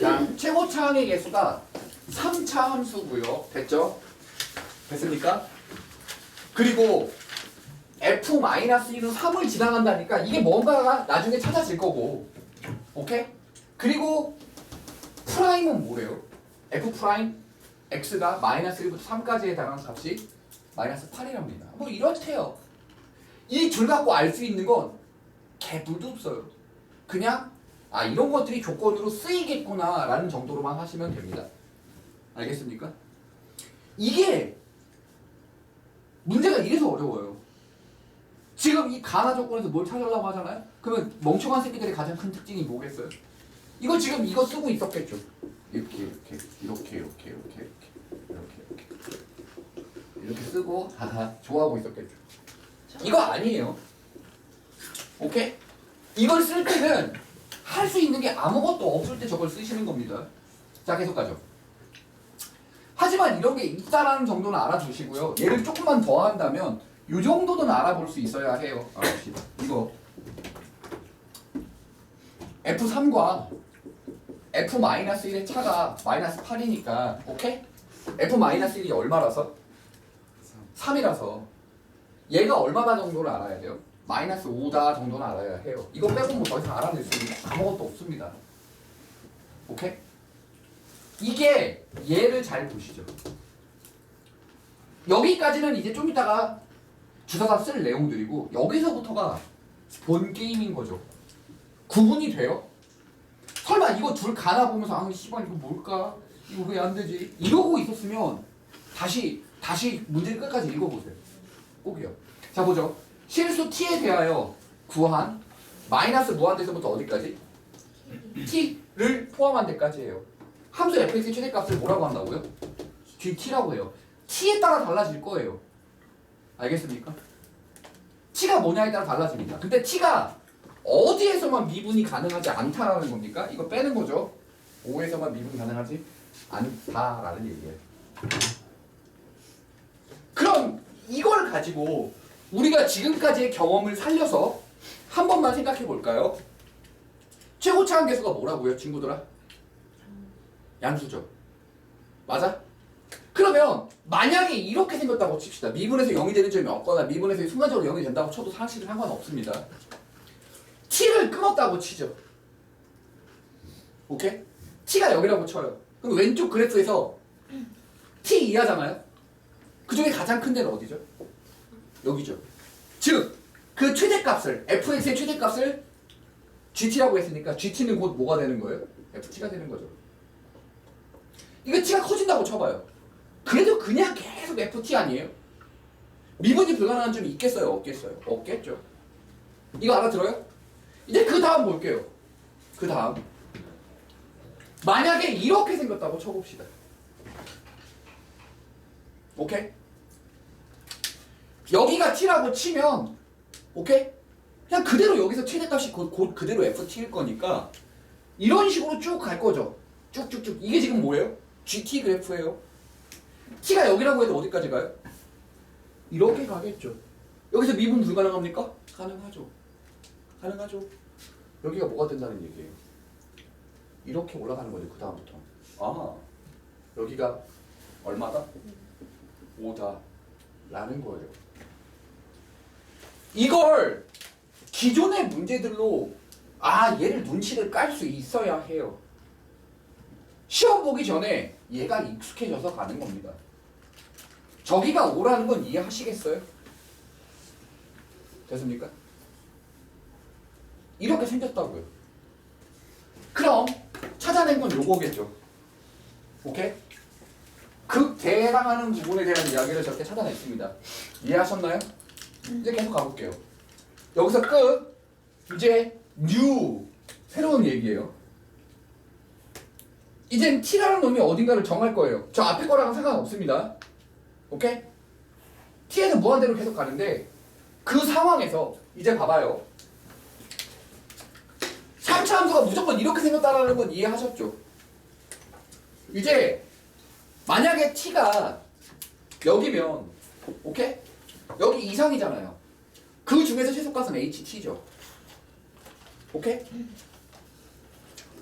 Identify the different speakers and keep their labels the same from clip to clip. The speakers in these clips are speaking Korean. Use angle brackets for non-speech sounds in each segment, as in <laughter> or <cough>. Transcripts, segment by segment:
Speaker 1: 자, 최고 차항의 개수가 3차 함수고요. 됐죠? 됐습니까? 그리고 f-1은 3을 지나간다니까 이게 뭔가가 나중에 찾아질 거고 오케이? 그리고 프라임은 뭐래요? f 프라임 x가 마이너스 1부터 3까지 해당하는 값이 마이너스 8이랍니다. 뭐 이렇대요. 이 줄 갖고 알 수 있는 건 개뿔도 없어요. 그냥 아 이런 것들이 조건으로 쓰이겠구나라는 정도로만 하시면 됩니다. 알겠습니까? 이게 문제가 이래서 어려워요. 지금 이 가나 조건에서 뭘 찾으려고 하잖아요? 그러면 멍청한 새끼들의 가장 큰 특징이 뭐겠어요? 이거 지금 이거 쓰고 있었겠죠. 이렇게 이렇게 이렇게 이렇게 이렇게 이렇게 이렇게 이렇게 이렇게 쓰고 하하 좋아하고 있었겠죠. 이거 아니에요. 오케이? 이걸 쓸 때는 할 수 있는 게 아무것도 없을 때 저걸 쓰시는 겁니다. 자 계속 가죠. 하지만 이런 게 있다라는 정도는 알아두시고요. 얘를 조금만 더 한다면 이 정도는 알아볼 수 있어야 해요. 아봅시다. 이거 F3과 F-1의 차가 마이너스 8이니까 오케이? F-1이 얼마라서? 3이라서 얘가 얼마다 정도를 알아야 돼요? 마이너스 5다 정도는 알아야 해요. 이거 빼고 뭐더 이상 알아낼 수 있는 게 아무것도 없습니다. 오케이? 이게 얘를 잘 보시죠. 여기까지는 이제 좀 이따가 주사사 쓸 내용들이고 여기서부터가 본 게임인 거죠. 구분이 돼요? 설마 이거 둘 가나 보면서 아 씨발 이거 뭘까? 이거 왜 안 되지? 이러고 있었으면 다시 다시 문제를 끝까지 읽어보세요. 꼭이요. 자 보죠. 실수 t에 대하여 구한 마이너스 무한대에서부터 어디까지? t를 포함한 데까지예요. 함수 fx의 최대값을 뭐라고 한다고요? gt라고 해요. t에 따라 달라질 거예요. 알겠습니까? t가 뭐냐에 따라 달라집니다. 근데 t가 어디에서만 미분이 가능하지 않다라는 겁니까? 이거 빼는 거죠. 5에서만 미분이 가능하지 않다라는 얘기예요. 그럼 이걸 가지고 우리가 지금까지의 경험을 살려서 한 번만 생각해 볼까요? 최고 차항 계수가 뭐라고요, 친구들아? 양수죠. 맞아? 그러면 만약에 이렇게 생겼다고 칩시다. 미분에서 0이 되는 점이 없거나 미분에서 순간적으로 0이 된다고 쳐도 사실은 상관없습니다. t를 끊었다고 치죠. 오케이? t가 0이라고 쳐요. 그럼 왼쪽 그래프에서 t 이하잖아요. 그중에 가장 큰 데는 어디죠? 여기죠. 즉, 그 최대값을 fx의 최대값을 gt라고 했으니까 gt는 곧 뭐가 되는 거예요? ft가 되는 거죠. 이거 t가 커진다고 쳐봐요. 그래도 그냥 계속 ft 아니에요? 미분이 불가능한 점이 있겠어요? 없겠어요? 없겠죠. 이거 알아들어요? 이제 그 다음 볼게요. 그 다음. 만약에 이렇게 생겼다고 쳐봅시다. 오케이? 여기가 t라고 치면 오케이? 그냥 그대로 여기서 최대값이 곧, 곧 그대로 ft일 거니까 이런 식으로 쭉 갈 거죠. 쭉쭉쭉. 이게 지금 뭐예요? gt 그래프예요. t가 여기라고 해도 어디까지 가요? 이렇게 가겠죠. 여기서 미분 불가능합니까? 가능하죠. 가능하죠. 여기가 뭐가 된다는 얘기예요. 이렇게 올라가는 거죠. 그 다음부터. 아, 여기가 얼마다? 5다. 라는 거예요. 이걸 기존의 문제들로 아 얘를 눈치를 깔 수 있어야 해요. 시험 보기 전에 얘가 익숙해져서 가는 겁니다. 저기가 5라는 건 이해하시겠어요? 됐습니까? 이렇게 생겼다고요. 그럼 찾아낸 건 요거겠죠. 오케이? 극대에 해당하는 부분에 대한 이야기를 저렇게 찾아냈습니다. 이해하셨나요? 이제 계속 가볼게요. 여기서 끝. 이제 new 새로운 얘기예요. 이젠 t라는 놈이 어딘가를 정할 거예요. 저 앞에 거랑은 상관없습니다. 오케이? t에는 무한대로 계속 가는데 그 상황에서 이제 봐봐요. 3차 함수가 무조건 이렇게 생겼다라는 건 이해하셨죠? 이제 만약에 t가 여기면 오케이? 여기 이상이잖아요. 그 중에서 최소값은 ht죠. 오케이?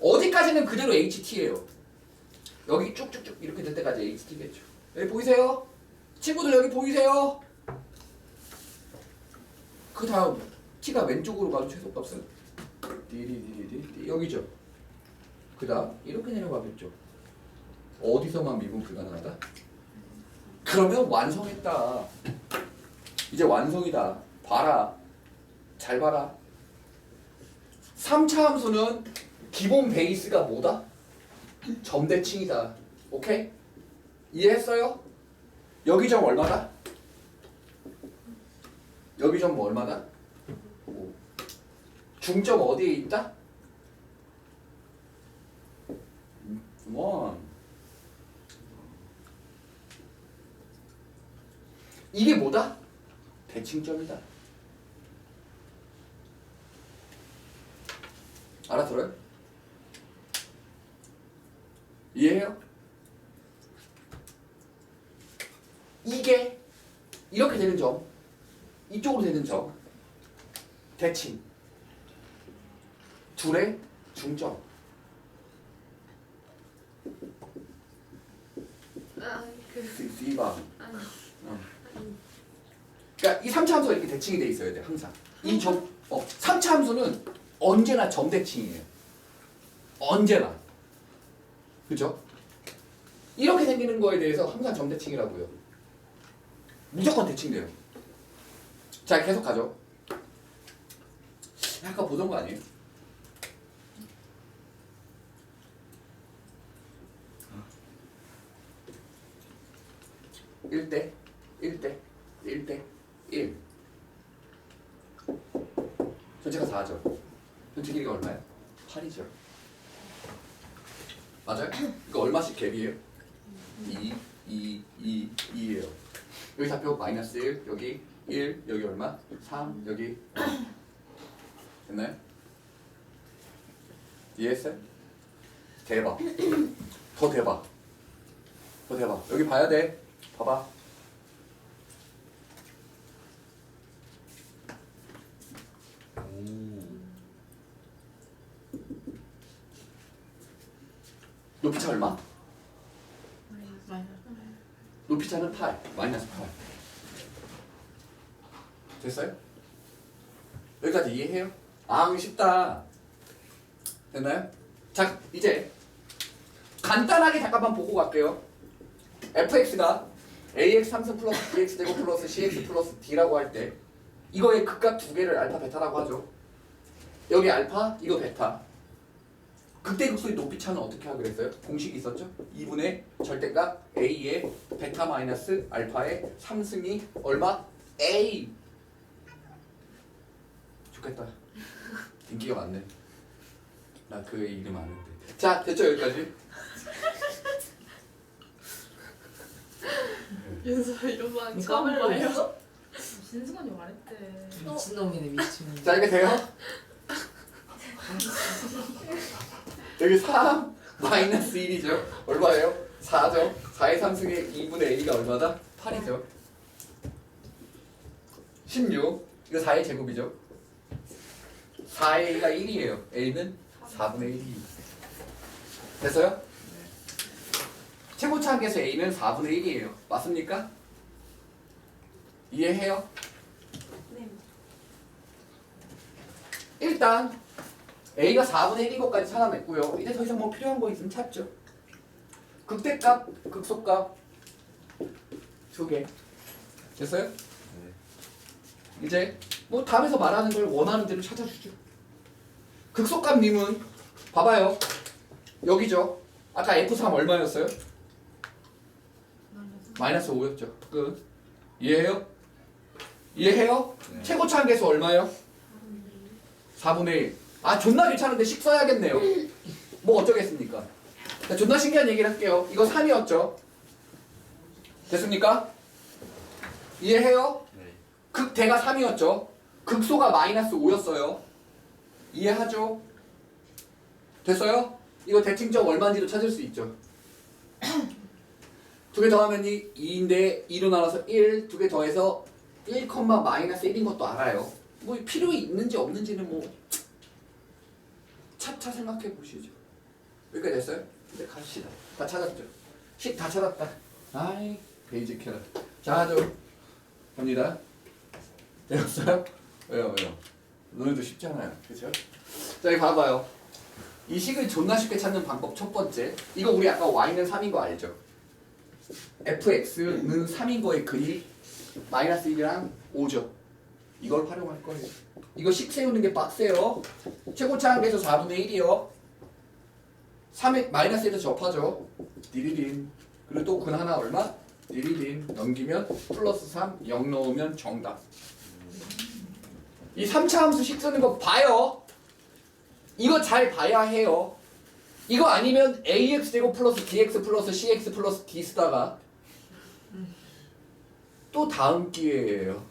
Speaker 1: 어디까지는 그대로 HT예요. 여기 쭉쭉쭉 이렇게 될 때까지 HT겠죠. 여기 보이세요? 친구들 여기 보이세요? 그 다음 t가 왼쪽으로 가도 최소값은 디디디디디 여기죠. 그 다음 이렇게 내려가겠죠. 어디서만 미분 불가능하다? 그러면 완성했다. 이제 완성이다. 봐라. 잘 봐라. 3차 함수는 기본 베이스가 뭐다? 점대칭이다. 오케이? 이해했어요? 여기 점 얼마다? 여기 점 얼마다? 오. 중점 어디에 있다? 원. 이게 뭐다? 대칭점이다. 알아들어요? 이해해요? 이게 이렇게 되는 점, 이쪽으로 되는 점, 대칭, 둘의 중점.
Speaker 2: 아, 그,
Speaker 1: C방.
Speaker 2: 아니,
Speaker 1: 어. 그러니까 이 3차 함수가 이렇게 대칭이 돼 있어야 돼 항상. 이 점, 어, 3차 함수는 언제나 점대칭이에요. 언제나. 그죠? 이렇게 생기는 거에 대해서 항상 점대칭이라고요. 무조건 대칭돼요. 자, 계속 가죠. 아까 보던 거 아니에요? 일대일대일대 1 전체가 4죠. 전체 길이가 얼마예요? 8이죠. 맞아요? 이거 얼마씩 갭이에요? 2, 2, 2, 2예요. 여기 좌표 마이너스 1, 여기 1, 여기 얼마? 3, 여기 됐나요? 이해했어요? 대박. 더 대박. 더 대박. 여기 봐야 돼. 봐봐. 높이 차 얼마? 높이 차는 8, 마이너스 8. 됐어요? 여기까지 이해해요? 아, 쉽다. 됐나요? 자, 이제 간단하게 잠깐만 보고 갈게요. fx가 ax 3승 플러스 bx 제곱 플러스 cx 플러스 d라고 할 때 이거의 극값 두 개를 알파 베타라고 하죠. 여기 알파, 이거 베타. 극대 극소의 높이 차는 어떻게 하기로 했어요? 공식이 있었죠? 2분의 절대값 a의 베타 마이너스 알파의 3승이 얼마? a 좋겠다. 인기가 많네. 나 그 이름 아는데. 자, 됐죠 여기까지?
Speaker 2: 윤서 이런 말 처음
Speaker 3: 하려고
Speaker 2: 봐요.
Speaker 3: 신승원이 말했대.
Speaker 2: 미친놈이네 미친.
Speaker 1: 자, 이게 돼요? <laughs> 여기 3 마이너스 1이죠. 얼마예요? 4죠. 4의 3승의 2분의 a가 얼마다? 8이죠. 16. 이거 4의 제곱이죠. 4a가 1이에요. a는 4분의 1이. 됐어요? 최고차 한계에서 a는 4분의 1이에요. 맞습니까? 이해해요?
Speaker 3: 네.
Speaker 1: 일단 a가 4분의 1인 것까지 찾아냈고요. 이제 더 이상 뭐 필요한 거 있으면 찾죠. 극대값, 극소값 두 개. 됐어요? 이제 뭐 답에서 말하는 걸 원하는 대로 찾아주죠. 극소값 님은 봐봐요. 여기죠. 아까 F3 얼마였어요? 마이너스 5였죠. 끝. 이해해요? 이해해요? 최고차 한계수 얼마예요? 4분의 1. 아 존나 귀찮은데 식 써야겠네요. 뭐 어쩌겠습니까? 자, 존나 신기한 얘기를 할게요. 이거 3이었죠? 됐습니까? 이해해요? 극대가 3이었죠? 극소가 마이너스 5였어요. 이해하죠? 됐어요? 이거 대칭점 얼마인지도 찾을 수 있죠. 두 개 더하면 2인데 2로 나눠서 1, 두 개 더해서 1, 마이너스 1인 것도 알아요. 뭐 필요 있는지 없는지는 뭐 차차 생각해 보시죠. 여기까지 됐어요? 이제 갑시다. 다 찾았죠? 식 다 찾았다. 아이 베이직 켜라. 자, 저 갑니다. 되었어요? 왜요, 왜요? 너희도 쉽잖아요, 그죠? 자, 여기 봐봐요. 이 식을 존나 쉽게 찾는 방법 첫 번째. 이거 우리 아까 y는 3인 거 알죠? fx는 3인 거의 근이 마이너스 1이랑 5죠. 이걸 활용할 거예요. 이거 식 세우는 게 빡세요. 최고차 한계에서 4분의 1이요. 3에 마이너스 1에서 접하죠. 디리딘. 그리고 또 근 하나 얼마? 디리딘. 넘기면 플러스 3, 0 넣으면 정답. 이 3차 함수 식 쓰는 거 봐요. 이거 잘 봐야 해요. 이거 아니면 ax 제곱 플러스 bx 플러스 cx 플러스 d 쓰다가 또 다음 기회예요.